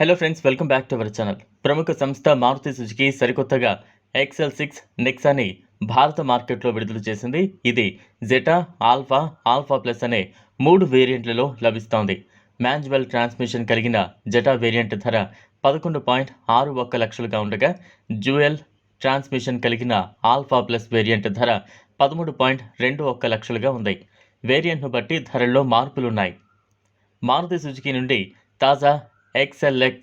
Hello friends welcome back to our channel ప్రముఖ సంస్థ Maruti Suzuki సరికొత్తగా ఎక్సెల్ సిక్స్ నెక్సాని భారత మార్కెట్లో విడుదల చేసింది. ఇది జెటా ఆల్ఫా ఆల్ఫా ప్లస్ అనే మూడు వేరియంట్లలో లభిస్తోంది. మాన్యువల్ ట్రాన్స్మిషన్ కలిగిన జెటా వేరియంట్ ధర పదకొండు పాయింట్ ఆరు ఒక్క లక్షలుగా ఉండగా జ్యూయల్ ట్రాన్స్మిషన్ కలిగిన ఆల్ఫా ప్లస్ వేరియంట్ ధర పదమూడు పాయింట్ రెండు ఒక్క లక్షలుగా ఉంది. వేరియంట్ను బట్టి ధరల్లో మార్పులున్నాయి. మారుతి సుజుకి నుండి తాజా ఎక్స్ఎల్ఎక్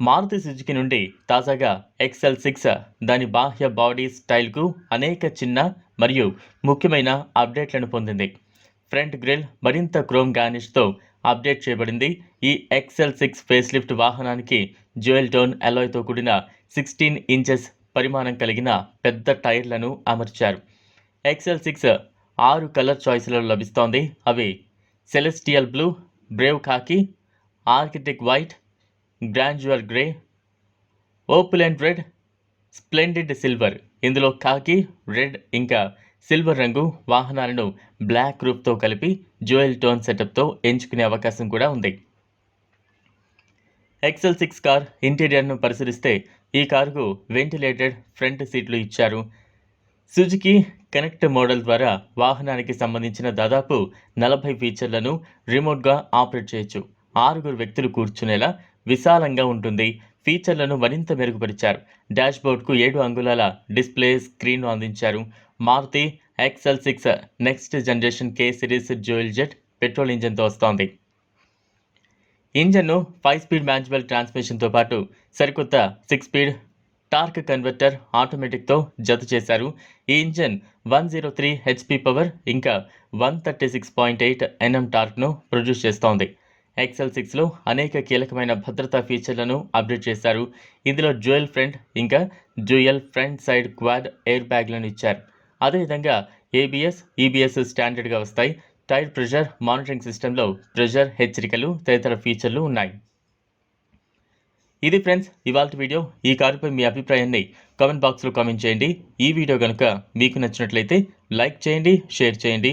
మారుతి సుజుకి నుండి తాజాగా ఎక్స్ఎల్ సిక్స్ దాని బాహ్య బాడీ స్టైల్కు అనేక చిన్న మరియు ముఖ్యమైన అప్డేట్లను పొందింది. ఫ్రంట్ గ్రిల్ మరింత క్రోమ్ గార్నిష్తో అప్డేట్ చేయబడింది. ఈ ఎక్స్ఎల్ సిక్స్ ఫేస్ లిఫ్ట్ వాహనానికి జ్యువెల్ టోన్ అలాయ్తో కూడిన సిక్స్టీన్ ఇంచెస్ పరిమాణం కలిగిన పెద్ద టైర్లను అమర్చారు. ఎక్స్ఎల్ సిక్స్ ఆరు కలర్ చాయిస్లలో లభిస్తోంది. అవి celestial blue brave khaki arctic white grandeur grey opulent red splendid silver. ఇందులో కాకి రెడ్ ఇంకా సిల్వర్ రంగు వాహనాలను బ్లాక్ రూప్తో కలిపి జోయల్ టోన్ సెటప్తో ఎంచుకునే అవకాశం కూడా ఉంది. ఎక్సెల్ సిక్స్ కార్ ఇంటీరియర్ను పరిశీలిస్తే ఈ కారుకు వెంటిలేటెడ్ ఫ్రంట్ సీట్లు ఇచ్చారు. సుజుకి కనెక్ట్ మోడల్ ద్వారా వాహనానికి సంబంధించిన దాదాపు నలభై ఫీచర్లను రిమోట్గా ఆపరేట్ చేయొచ్చు. ఆరుగురు వ్యక్తులు కూర్చునేలా విశాలంగా ఉంటుంది. ఫీచర్లను మరింత మెరుగుపరిచారు. డాష్బోర్డ్కు ఏడు అంగుళాల డిస్ప్లే స్క్రీన్ను అందించారు. Maruti XL six next generation K series dual jet petrol ఇంజన్తో వస్తోంది. ఇంజన్ను ఫైవ్ స్పీడ్ మ్యాన్యువల్ ట్రాన్స్మిషన్తో పాటు సరికొత్త సిక్స్ స్పీడ్ టార్క్ కన్వర్టర్ ఆటోమేటిక్తో జత చేశారు. ఈ engine one zero three HP power ఇంకా one thirty six point eight NM టార్క్ను produce చేస్తోంది. ఎక్సెల్ సిక్స్లో అనేక కీలకమైన భద్రతా ఫీచర్లను అప్డేట్ చేశారు. ఇందులో జ్యువెల్ ఫ్రంట్ ఇంకా dual front side quad air బ్యాగ్లను ఇచ్చారు. అదేవిధంగా ఏబిఎస్ ఈబిఎస్ స్టాండర్డ్గా వస్తాయి. టైర్ ప్రెషర్ మానిటరింగ్ సిస్టంలో ప్రెషర్ హెచ్చరికలు తదితర ఫీచర్లు ఉన్నాయి. ఇది ఫ్రెండ్స్ ఇవాళ వీడియో ఈ కారుపై మీ అభిప్రాయాన్ని కామెంట్ బాక్స్లో కామెంట్ చేయండి. ఈ వీడియో కనుక మీకు నచ్చినట్లయితే లైక్ చేయండి షేర్ చేయండి.